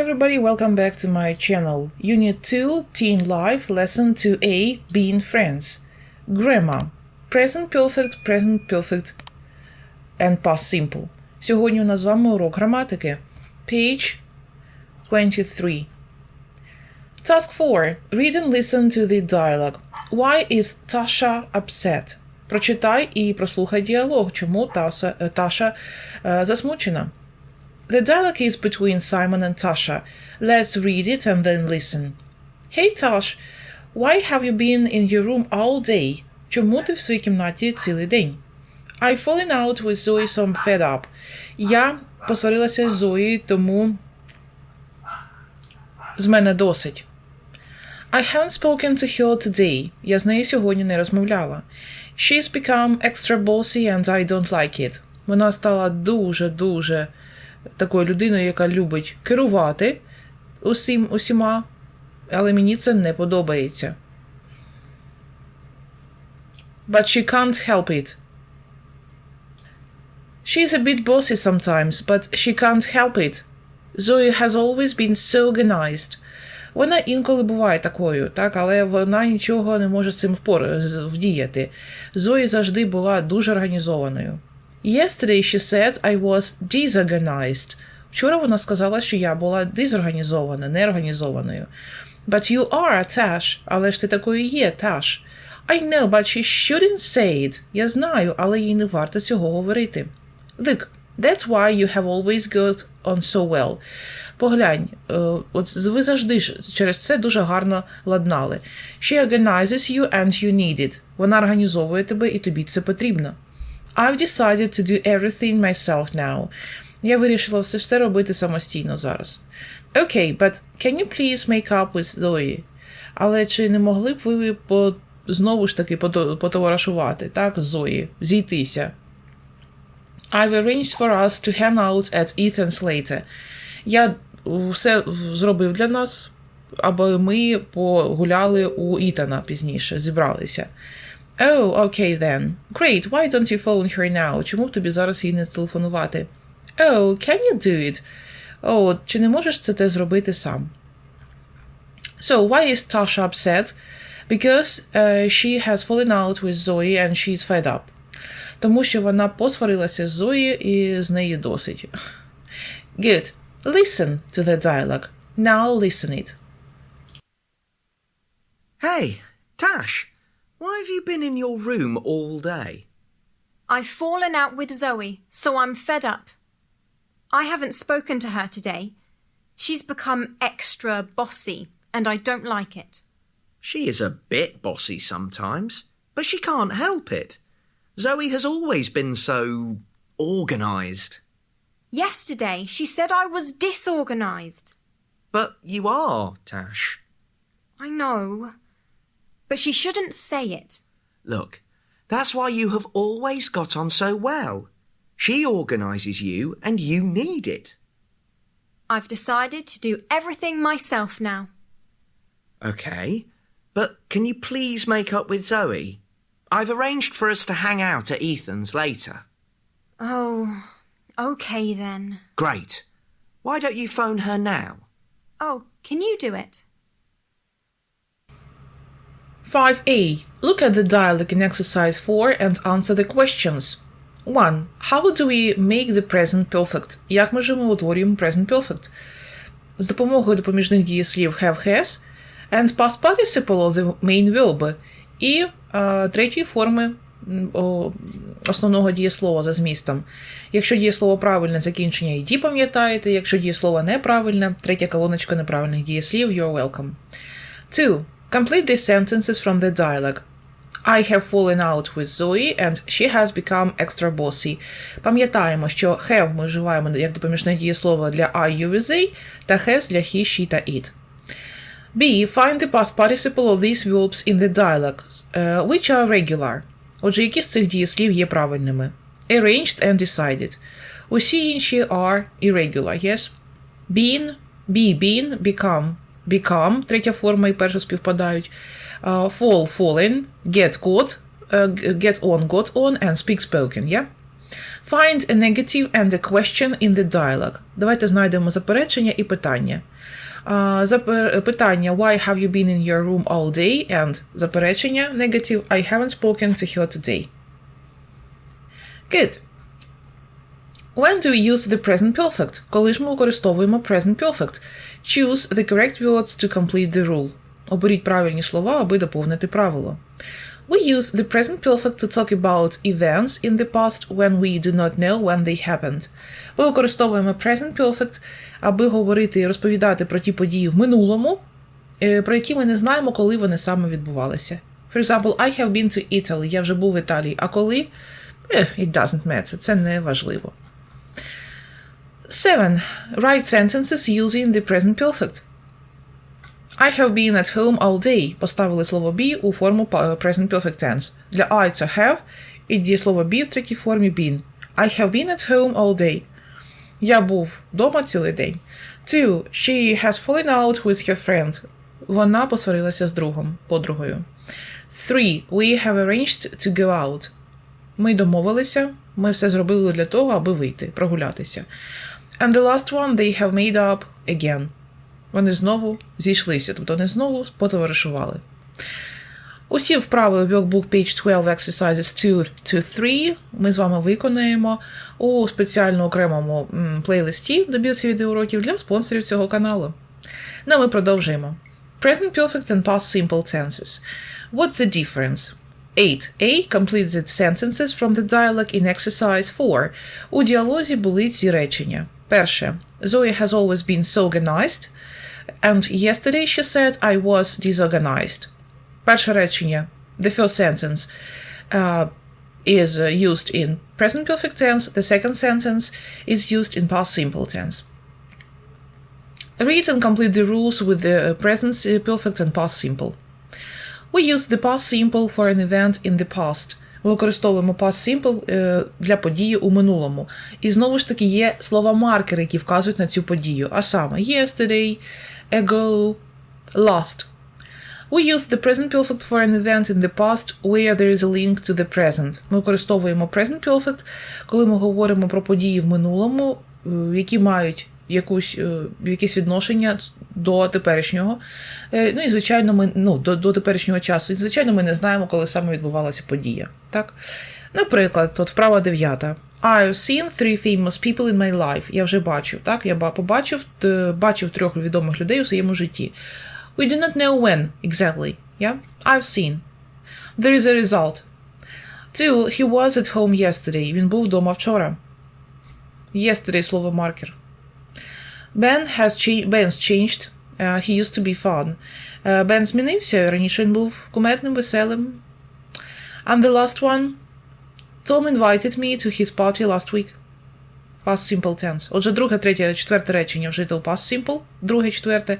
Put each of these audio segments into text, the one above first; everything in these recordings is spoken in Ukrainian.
everybody, welcome back to my channel. Unit 2, Teen Life, Lesson 2a, Being Friends. Grammar. Present Perfect, Present Perfect and Past Simple. Сьогодні у нас з вами урок граматики. Page 23. Task 4. Read and listen to the dialogue. Why is Tasha upset? Прочитай і прослухай діалог. Чому Таса, е, Таша е, засмучена? The dialogue is between Simon and Tasha. Let's read it and then listen. Hey Tash, why have you been in your room all day? Чому ти в своїй кімнаті цілий день? I fallen out with Zoe so I'm fed up. Я посварилася з Зої, тому з мене досить. I haven't spoken to her today. Я з нею сьогодні не розмовляла. She's become extra bossy and I don't like it. Вона стала дуже-дуже такою людиною, яка любить керувати усім усіма, але мені це не подобається. But she can't help it. She's a bit bossy sometimes, but she can't help it. Zoe has always been so organized. Вона інколи буває такою, так, але вона нічого не може з цим впор... вдіяти. Зої завжди була дуже організованою. Yesterday she said I was disorganized. Вчора вона сказала, що я була дезорганізована, неорганізованою. But you are, Tash. Але ж ти такою є, Tash. I know, but she shouldn't say it. Я знаю, але їй не варто цього говорити. Look, that's why you have always got on so well. Поглянь, е, от ви завжди через це дуже гарно ладнали. She organizes you and you need it. Вона організовує тебе і тобі це потрібно. I've decided to do everything myself now. Я вирішила все все робити самостійно зараз. Okay, but can you please make up with Zoe? Але чи не могли б ви по, знову ж таки потоваришувати, так, Зої, зійтися? I've arranged for us to hang out at Ethan's later. Я все зробив для нас, аби ми погуляли у Ітана пізніше, зібралися. Oh, okay then. Great, why don't you phone her now? Чому б тобі зараз їй не телефонувати? Oh, can you do it? О, чи не можеш це те зробити сам? So, why is Tasha upset? Because uh, she has fallen out with Zoe and she's fed up. Тому що вона посварилася з Зої і з неї досить. Good. Listen to the dialogue. Now listen it. Hey, Tash, why have you been in your room all day? I've fallen out with Zoe, so I'm fed up. I haven't spoken to her today. She's become extra bossy, and I don't like it. She is a bit bossy sometimes, but she can't help it. Zoe has always been so organised. Yesterday, she said I was disorganised. But you are, Tash. I know. But she shouldn't say it. Look, that's why you have always got on so well. She organises you and you need it. I've decided to do everything myself now. Okay, but can you please make up with Zoe? I've arranged for us to hang out at Ethan's later. Oh, okay then. Great. Why don't you phone her now? Oh, can you do it? 5a. Look at the dialogue in exercise 4 and answer the questions. 1. How do we make the present perfect? Як ми же ми утворюємо present perfect? З допомогою допоміжних дієслів have has and past participle of the main verb і е, третьої форми о, основного дієслова за змістом. Якщо дієслово правильне, закінчення «ed» пам'ятаєте, якщо дієслово неправильне, третя колоночка неправильних дієслів you're welcome. 2. Complete these sentences from the dialogue. I have fallen out with Zoe and she has become extra bossy. Пам'ятаємо, що have ми вживаємо як допоміжне дієслово для I, you, with they, та has для he, she та it. B. Find the past participle of these verbs in the dialogues, uh, which are regular. Отже, які з цих дієслів є правильними? Arranged and decided. Усі інші are irregular, yes? Been, be, been, become, become, третя форма і перша співпадають. Uh, fall, fallen, get, got, uh, get on, got on, and speak, spoken, yeah? Find a negative and a question in the dialogue. Давайте знайдемо заперечення і питання. А, запер... Питання Why have you been in your room all day? And заперечення negative I haven't spoken to her today. Good. When do we use the present perfect? Коли ж ми використовуємо present perfect? Choose the correct words to complete the rule. Оберіть правильні слова, аби доповнити правило. We use the present perfect to talk about events in the past when we do not know when they happened. Ми використовуємо present perfect, аби говорити і розповідати про ті події в минулому, е, про які ми не знаємо, коли вони саме відбувалися. For example, I have been to Italy. Я вже був в Італії. А коли? Eh, It doesn't matter. Це не важливо. 7. Write sentences using the present perfect. I have been at home all day. Поставили слово be у форму present perfect tense. Для I це have і дієслово be в третій формі been. I have been at home all day. Я був вдома цілий день. 2. She has fallen out with her friend. Вона посварилася з другом, подругою. 3. We have arranged to go out. Ми домовилися, ми все зробили для того, аби вийти, прогулятися. And the last one, they have made up again. Вони знову зійшлися, тобто вони знову потоваришували. Усі вправи в workbook page 12 exercises 2 to 3 ми з вами виконаємо у спеціально окремому плейлисті добірці відеоуроків для спонсорів цього каналу. Ну, ми продовжуємо. Present perfect and past simple tenses. What's the difference? 8. A. Complete the sentences from the dialogue in exercise 4. У діалозі були ці речення. Перше. Zoe has always been so organized. And yesterday she said I was disorganized. Перше речення. The first sentence uh, is uh, used in present perfect tense. The second sentence is used in past simple tense. Read and complete the rules with the present uh, perfect and past simple. We use the past simple for an event in the past. Використовуємо past simple е, для події у минулому. І знову ж таки є слова-маркери, які вказують на цю подію. А саме yesterday, ago, last. We use the present perfect for an event in the past where there is a link to the present. Ми використовуємо present perfect, коли ми говоримо про події в минулому, е, які мають якусь, е, якесь відношення до теперішнього. Е, Ну і звичайно, ми ну, до, до теперішнього часу. І, звичайно, ми не знаємо, коли саме відбувалася подія. Так? Наприклад, тут вправа дев'ята. I've seen three famous people in my life. Я вже бачив, так? Я побачив, бачив трьох відомих людей у своєму житті. We do not know when exactly. Yeah? I've seen. There is a result. Two, he was at home yesterday. Він був вдома вчора. Yesterday слово маркер. Ben has cha- Ben's changed. Uh, he used to be fun. Uh, Ben змінився. Раніше він був кумедним, веселим. And the last one. Tom invited me to his party last week. Past simple tense. Отже, друге, третє, четверте речення вжито у past simple. Друге, четверте.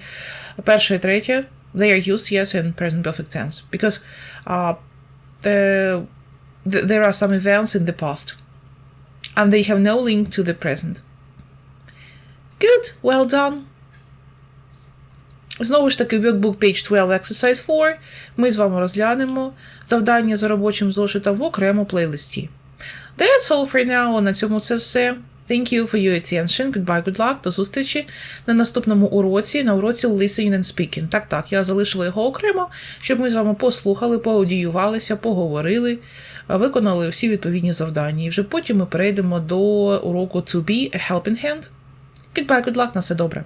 Перше і третє. They are used, yes, in present perfect tense. Because uh, the, the, there are some events in the past. And they have no link to the present. Good, well done. Знову ж таки, workbook page 12 exercise 4 ми з вами розглянемо завдання за робочим зошитом в окремо плейлисті. That's all for now. На цьому це все. Thank you for your attention. Goodbye, good luck. До зустрічі на наступному уроці, на уроці Listening and Speaking. Так, так, я залишила його окремо, щоб ми з вами послухали, поодіювалися, поговорили, виконали всі відповідні завдання. І вже потім ми перейдемо до уроку To be a helping hand. Goodbye, good luck, на все добре.